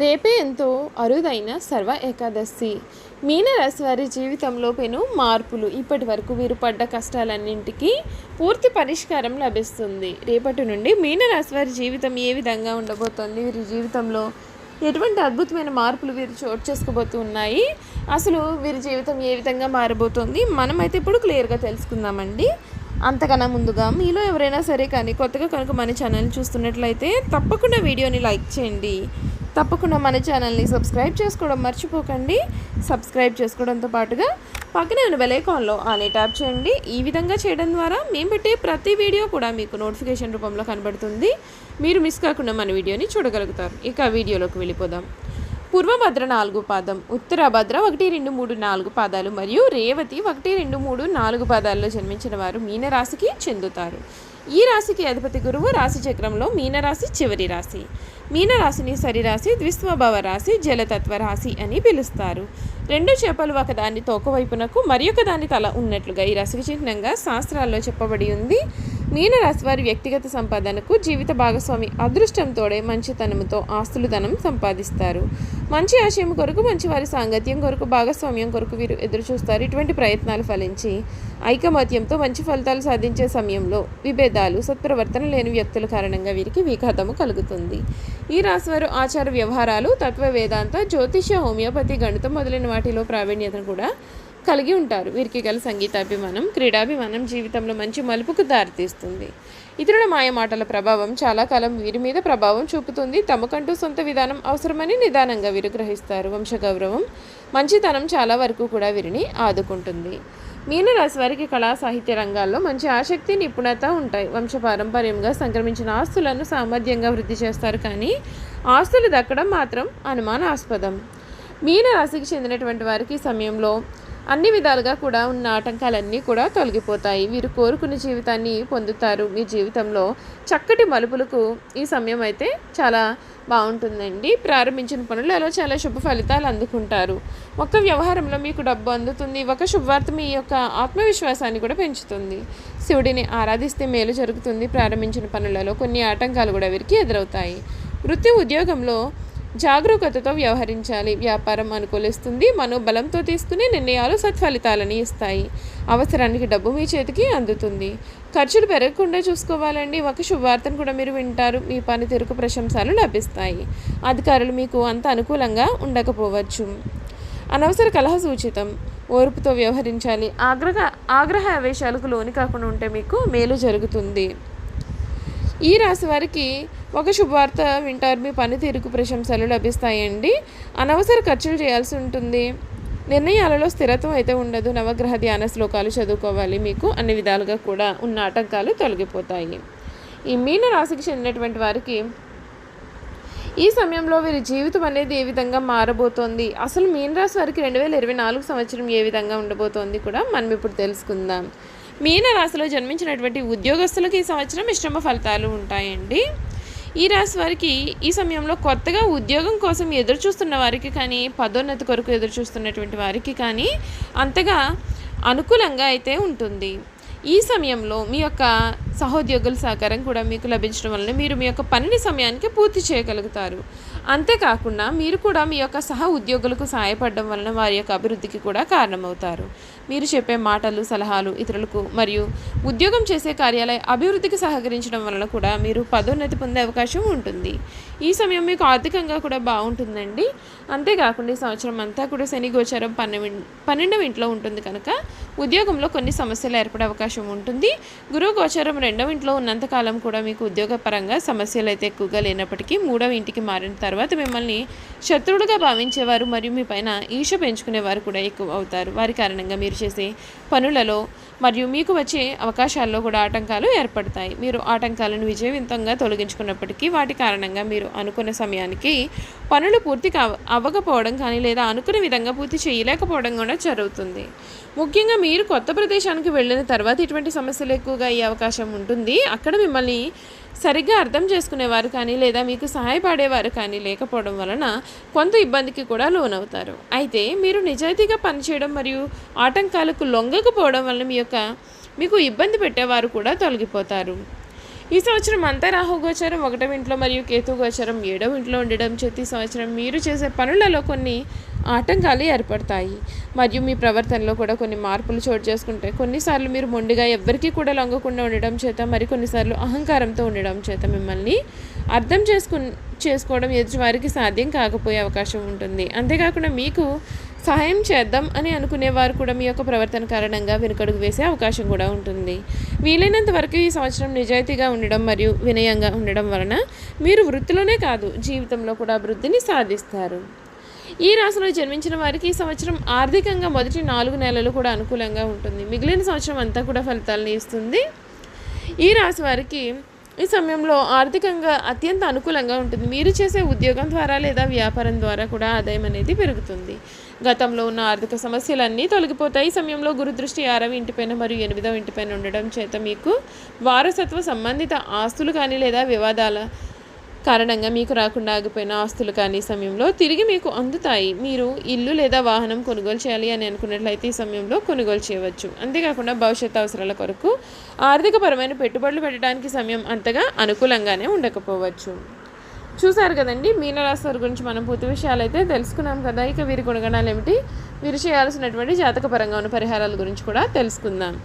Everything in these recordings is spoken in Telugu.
రేపే ఎంతో అరుదైన సర్వ ఏకాదశి. మీనరాశి వారి జీవితంలో పెను మార్పులు. ఇప్పటి వరకు వీరు పడ్డ కష్టాలన్నింటికి పూర్తి పరిష్కారం లభిస్తుంది. రేపటి నుండి మీనరాశి వారి జీవితం ఏ విధంగా ఉండబోతోంది? వీరి జీవితంలో ఎటువంటి అద్భుతమైన మార్పులు వీరు చోటు చేసుకోబోతున్నాయి అసలు వీరి జీవితం ఏ విధంగా మారబోతోంది? మనమైతే ఇప్పుడు క్లియర్గా తెలుసుకుందామండి. అంతకన్నా ముందుగా మీలో ఎవరైనా సరే కానీ కొత్తగా కనుక మన ఛానల్ చూస్తున్నట్లయితే తప్పకుండా వీడియోని లైక్ చేయండి. తప్పకుండా మన ఛానల్ని సబ్స్క్రైబ్ చేసుకోవడం మర్చిపోకండి. సబ్స్క్రైబ్ చేసుకోవడంతో పాటుగా పక్కనే ఉన్న బెలైకాన్లో ఆనే ట్యాప్ చేయండి. ఈ విధంగా చేయడం ద్వారా మేము పెట్టే ప్రతి వీడియో కూడా మీకు నోటిఫికేషన్ రూపంలో కనబడుతుంది. మీరు మిస్ కాకుండా మన వీడియోని చూడగలుగుతారు. ఇక వీడియోలోకి వెళ్ళిపోదాం. పూర్వభద్ర నాలుగు పాదం ఉత్తరభద్ర ఒకటి రెండు మూడు నాలుగు పాదాలు మరియు రేవతి ఒకటి రెండు మూడు నాలుగు పాదాల్లో జన్మించిన వారు మీనరాశికి చెందుతారు. ఈ రాశికి అధిపతి గురువు రాశి చక్రంలో మీనరాశి చివరి రాశి. మీనరాశిని సరిరాశి ద్విస్వభావ రాశి జలతత్వ రాశి అని పిలుస్తారు. రెండు చేపలు ఒకదాని తోకవైపునకు మరి దాని తల ఉన్నట్లుగా ఈ రాశికి చిహ్నంగా శాస్త్రాల్లో చెప్పబడి ఉంది. మీనరాశి వారి వ్యక్తిగత సంపాదనకు జీవిత భాగస్వామి అదృష్టంతోడే మంచితనంతో ఆస్తులు ధనం సంపాదిస్తారు. మంచి ఆశయం కొరకు మంచి వారి సాంగత్యం కొరకు భాగస్వామ్యం కొరకు వీరు ఎదురు చూస్తారు ఇటువంటి ప్రయత్నాలు ఫలించి ఐకమత్యంతో మంచి ఫలితాలు సాధించే సమయంలో విభేదాలు సత్ప్రవర్తన లేని వ్యక్తుల కారణంగా వీరికి విఘాతము కలుగుతుంది. ఈ రాశివారు ఆచార వ్యవహారాలు తత్వ వేదాంత జ్యోతిష హోమియోపతి గణితం మొదలైన వాటిలో ప్రావీణ్యతను కూడా కలిగి ఉంటారు. వీరికి గల సంగీతాభిమానం క్రీడాభిమానం జీవితంలో మంచి మలుపుకు దారితీస్తుంది. ఇతరుల మాయ మాటల ప్రభావం చాలా కాలం వీరి మీద ప్రభావం చూపుతుంది. తమకంటూ సొంత విధానం అవసరమని నిదానంగా వీరు గ్రహిస్తారు. వంశగౌరవం మంచితనం చాలా వరకు కూడా వీరిని ఆదుకుంటుంది. మీనరాశి వారికి కళా సాహిత్య రంగాల్లో మంచి ఆసక్తి నిపుణత ఉంటాయి. వంశపారంపర్యంగా సంక్రమించిన ఆస్తులను సామర్థ్యంగా వృద్ధి చేస్తారు. కానీ ఆస్తులు దక్కడం మాత్రం అనుమానాస్పదం. మీనరాశికి చెందినటువంటి వారికి సమయంలో అన్ని విధాలుగా కూడా ఉన్న ఆటంకాలన్నీ కూడా తొలగిపోతాయి. వీరు కోరుకున్న జీవితాన్ని పొందుతారు. మీ జీవితంలో చక్కటి మలుపులకు ఈ సమయం అయితే చాలా బాగుంటుందండి. ప్రారంభించిన పనులలో చాలా శుభ ఫలితాలు అందుకుంటారు. ఒక్క వ్యవహారంలో మీకు డబ్బు అందుతుంది. ఒక శుభవార్త మీ యొక్క ఆత్మవిశ్వాసాన్ని కూడా పెంచుతుంది. శివుడిని ఆరాధిస్తే మేలు జరుగుతుంది. ప్రారంభించిన పనులలో కొన్ని ఆటంకాలు కూడా వీరికి ఎదురవుతాయి. వృత్తి ఉద్యోగంలో జాగరూకతతో వ్యవహరించాలి. వ్యాపారం అనుకూలిస్తుంది. మనోబలంతో తీసుకునే నిర్ణయాలు సత్ఫలితాలని ఇస్తాయి. అవసరానికి డబ్బు మీ చేతికి అందుతుంది. ఖర్చులు పెరగకుండా చూసుకోవాలండి. ఒక శుభవార్తను కూడా మీరు వింటారు. మీ పనితీరుకు ప్రశంసలు లభిస్తాయి. అధికారులు మీకు అంత అనుకూలంగా ఉండకపోవచ్చు. అనవసర కలహ సూచితం. ఓర్పుతో వ్యవహరించాలి. ఆగ్రహ ఆగ్రహ ఆవేశాలకు లోని కాకుండా ఉంటే మీకు మేలు జరుగుతుంది. ఈ రాశి వారికి ఒక శుభవార్త వింటారు. మీ పనితీరుకు ప్రశంసలు లభిస్తాయండి. అనవసర ఖర్చులు చేయాల్సి ఉంటుంది. నిర్ణయాలలో స్థిరత్వం అయితే ఉండదు. నవగ్రహ ధ్యాన శ్లోకాలు చదువుకోవాలి. మీకు అన్ని విధాలుగా కూడా ఉన్న ఆటంకాలు తొలగిపోతాయి. ఈ మీన రాశికి చెందినటువంటి వారికి ఈ సమయంలో వీరి జీవితం అనేది ఏ విధంగా మారబోతోంది? అసలు మీన రాశి వారికి రెండు వేల ఇరవై నాలుగు సంవత్సరం ఏ విధంగా ఉండబోతోంది కూడా మనం ఇప్పుడు తెలుసుకుందాం. మీనరాశిలో జన్మించినటువంటి ఉద్యోగస్తులకు ఈ సంవత్సరం మిశ్రమ ఫలితాలు ఉంటాయండి. ఈ రాశి వారికి ఈ సమయంలో కొత్తగా ఉద్యోగం కోసం ఎదురు చూస్తున్న వారికి కానీ పదోన్నతి కొరకు ఎదురు చూస్తున్నటువంటి వారికి కానీ అంతగా అనుకూలంగా అయితే ఉంటుంది. ఈ సమయంలో మీ యొక్క సహోద్యోగుల సహకారం కూడా మీకు లభించడం వలన మీరు మీ యొక్క పనిని సమయానికి పూర్తి చేయగలుగుతారు. అంతేకాకుండా మీరు కూడా మీ యొక్క సహ ఉద్యోగులకు సహాయపడడం వలన వారి యొక్క అభివృద్ధికి కూడా కారణమవుతారు. మీరు చెప్పే మాటలు సలహాలు ఇతరులకు మరియు ఉద్యోగం చేసే కార్యాలయ అభివృద్ధికి సహకరించడం వలన కూడా మీరు పదోన్నతి పొందే అవకాశం ఉంటుంది. ఈ సమయం మీకు ఆర్థికంగా కూడా బాగుంటుందండి. అంతేకాకుండా ఈ సంవత్సరం అంతా కూడా శని గోచారం పన్నెండు పన్నెండవ ఇంట్లో ఉంటుంది కనుక ఉద్యోగంలో కొన్ని సమస్యలు ఏర్పడే అవకాశం ఉంటుంది. గురువు గోచారం రెండవ ఇంట్లో ఉన్నంతకాలం కూడా మీకు ఉద్యోగపరంగా సమస్యలు అయితే ఎక్కువగా లేనప్పటికీ మూడవ ఇంటికి మారిన తర్వాత మిమ్మల్ని శత్రువులుగా భావించేవారు మరియు మీ పైన ఈష పెంచుకునేవారు కూడా ఎక్కువ అవుతారు. వారి కారణంగా మీరు చేసే పనులలో మరియు మీకు వచ్చే అవకాశాల్లో కూడా ఆటంకాలు ఏర్పడతాయి. మీరు ఆటంకాలను విజయవంతంగా తొలగించుకున్నప్పటికీ వాటి కారణంగా మీరు అనుకున్న సమయానికి పనులు పూర్తి అవ్వకపోవడం కానీ లేదా అనుకున్న విధంగా పూర్తి చేయలేకపోవడం కూడా జరుగుతుంది. ముఖ్యంగా మీరు కొత్త ప్రదేశానికి వెళ్ళిన తర్వాత ఇటువంటి సమస్యలు ఎక్కువగా అయ్యే అవకాశం ఉంటుంది. అక్కడ మిమ్మల్ని సరిగ్గా అర్థం చేసుకునేవారు కానీ లేదా మీకు సహాయపడేవారు కానీ లేకపోవడం వలన కొంత ఇబ్బందికి కూడా లోనవుతారు. అయితే మీరు నిజాయితీగా పనిచేయడం మరియు ఆటంకాలకు లొంగకపోవడం వలన మీ యొక్క మీకు ఇబ్బంది పెట్టేవారు కూడా తొలగిపోతారు. ఈ సంవత్సరం అంతా రాహుగోచారం ఒకటవ ఇంట్లో మరియు కేతు గోచారం ఏడవ ఇంట్లో ఉండడం చేతి సంవత్సరం మీరు చేసే పనులలో కొన్ని ఆటంకాలు ఏర్పడతాయి. మరియు మీ ప్రవర్తనలో కూడా కొన్ని మార్పులు చోటు చేసుకుంటే కొన్నిసార్లు మీరు మొండిగా ఎవ్వరికీ కూడా లొంగకుండా ఉండడం చేత మరి కొన్నిసార్లు అహంకారంతో ఉండడం చేత మిమ్మల్ని అర్థం చేసుకు చేసుకోవడం ఎదుటివారికి సాధ్యం కాకపోయే అవకాశం ఉంటుంది. అంతేకాకుండా మీకు సహాయం చేద్దాం అని అనుకునేవారు కూడా మీ యొక్క ప్రవర్తన కారణంగా వెనుకడుగు వేసే అవకాశం కూడా ఉంటుంది. వీలైనంత వరకు ఈ సంవత్సరం నిజాయితీగా ఉండడం మరియు వినయంగా ఉండడం వలన మీరు వృత్తిలోనే కాదు జీవితంలో కూడా అభివృద్ధిని సాధిస్తారు. ఈ రాశిలో జన్మించిన వారికి ఈ సంవత్సరం ఆర్థికంగా మొదటి నాలుగు నెలలు కూడా అనుకూలంగా ఉంటుంది. మిగిలిన సంవత్సరం అంతా కూడా ఫలితాలను ఇస్తుంది. ఈ రాశి వారికి ఈ సమయంలో ఆర్థికంగా అత్యంత అనుకూలంగా ఉంటుంది. మీరు చేసే ఉద్యోగం ద్వారా లేదా వ్యాపారం ద్వారా కూడా ఆదాయం అనేది పెరుగుతుంది. గతంలో ఉన్న ఆర్థిక సమస్యలన్నీ తొలగిపోతాయి. ఈ సమయంలో గురుదృష్టి ఆరవ ఇంటిపైన మరియు ఎనిమిదవ ఇంటిపైన ఉండడం చేత మీకు వారసత్వ సంబంధిత ఆస్తులు కానీ లేదా వివాదాల కారణంగా మీకు రాకుండా ఆగిపోయిన ఆస్తులు కానీ సమయంలో తిరిగి మీకు అందుతాయి. మీరు ఇల్లు లేదా వాహనం కొనుగోలు చేయాలి అని అనుకున్నట్లయితే ఈ సమయంలో కొనుగోలు చేయవచ్చు. అంతేకాకుండా భవిష్యత్ అవసరాల కొరకు ఆర్థికపరమైన పెట్టుబడులు పెట్టడానికి సమయం అంతగా అనుకూలంగానే ఉండకపోవచ్చు. చూసారు కదండి మీనరాశి వారి గురించి మనం పూర్తి విషయాలు అయితే తెలుసుకున్నాం కదా. ఇక వీరి గుణగణాలు ఏమిటి? వీరు చేయాల్సినటువంటి జాతకపరంగా ఉన్న పరిహారాల గురించి కూడా తెలుసుకుందాం.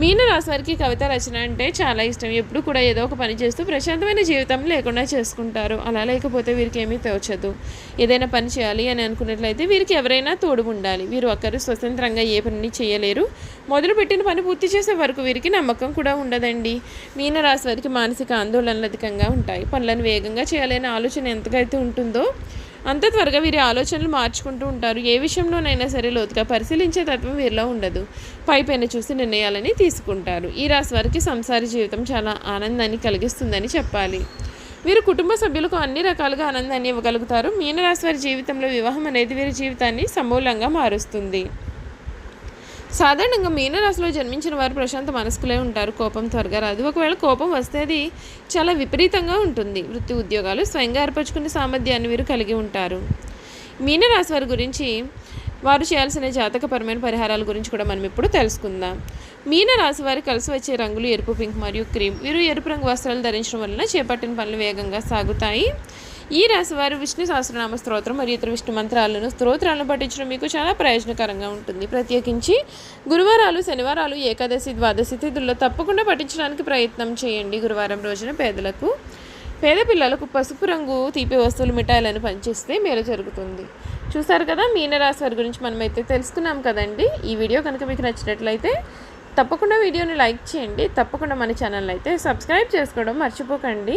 మీన వారికి కవిత రచన అంటే చాలా ఇష్టం. ఎప్పుడు కూడా ఏదో ఒక పని చేస్తూ ప్రశాంతమైన జీవితం లేకుండా చేసుకుంటారు. అలా లేకపోతే వీరికి ఏమీ తోచదు. ఏదైనా పని చేయాలి అని అనుకున్నట్లయితే వీరికి ఎవరైనా తోడు ఉండాలి. వీరు ఒకరు స్వతంత్రంగా ఏ పనిని చేయలేరు. మొదలుపెట్టిన పని పూర్తి చేసే వరకు వీరికి నమ్మకం కూడా ఉండదండి. మీన రాశి వారికి మానసిక ఆందోళనలు అధికంగా ఉంటాయి. పనులను వేగంగా చేయాలనే ఆలోచన ఎంతగా అయితే ఉంటుందో అంత త్వరగా వీరి ఆలోచనలు మార్చుకుంటూ ఉంటారు. ఏ విషయంలోనైనా సరే లోతుగా పరిశీలించే తత్వం వీరిలో ఉండదు. పైపైన చూసి నిర్ణయాలని తీసుకుంటారు. ఈ రాశి వారికి సంసార జీవితం చాలా ఆనందాన్ని కలిగిస్తుందని చెప్పాలి. వీరు కుటుంబ సభ్యులకు అన్ని రకాలుగా ఆనందాన్ని ఇవ్వగలుగుతారు. మీనరాశి వారి జీవితంలో వివాహం అనేది వీరి జీవితాన్ని సమూలంగా మారుస్తుంది. సాధారణంగా మీనరాశిలో జన్మించిన వారు ప్రశాంత మనస్కులే ఉంటారు కోపం త్వరగా రాదు. ఒకవేళ కోపం వస్తే అది చాలా విపరీతంగా ఉంటుంది. వృత్తి ఉద్యోగాలు స్వయంగా ఏర్పరచుకునే సామర్థ్యాన్ని వీరు కలిగి ఉంటారు. మీనరాశి వారి గురించి వారు చేయాల్సిన జాతకపరమైన పరిహారాల గురించి కూడా మనం ఇప్పుడు తెలుసుకుందాం. మీన రాశి వారికి కలిసి వచ్చే రంగులు ఎరుపు పింక్ మరియు క్రీమ్. వీరు ఎరుపు రంగు వస్త్రాలు ధరించడం వలన చేపట్టిన పనులు వేగంగా సాగుతాయి. ఈ రాశి వారు విష్ణు సహస్రనామ స్తోత్రం మరియు ఇతర విష్ణు మంత్రాలను స్తోత్రాలను పఠించడం మీకు చాలా ప్రయోజనకరంగా ఉంటుంది. ప్రత్యేకించి గురువారాలు శనివారాలు ఏకాదశి ద్వాదశి తిథుల్లో తప్పకుండా పఠించడానికి ప్రయత్నం చేయండి. గురువారం రోజున పేదలకు పేద పిల్లలకు పసుపు రంగు తీపి వస్తువులు మిఠాయిలను పనిచేస్తే మేలు జరుగుతుంది. చూసారు కదా మీనరాశి వారి గురించి మనమైతే తెలుసుకున్నాం కదండి. ఈ వీడియో కనుక మీకు నచ్చినట్లయితే తప్పకుండా వీడియోని లైక్ చేయండి. తప్పకుండా మన ఛానల్ అయితే సబ్స్క్రైబ్ చేసుకోవడం మర్చిపోకండి.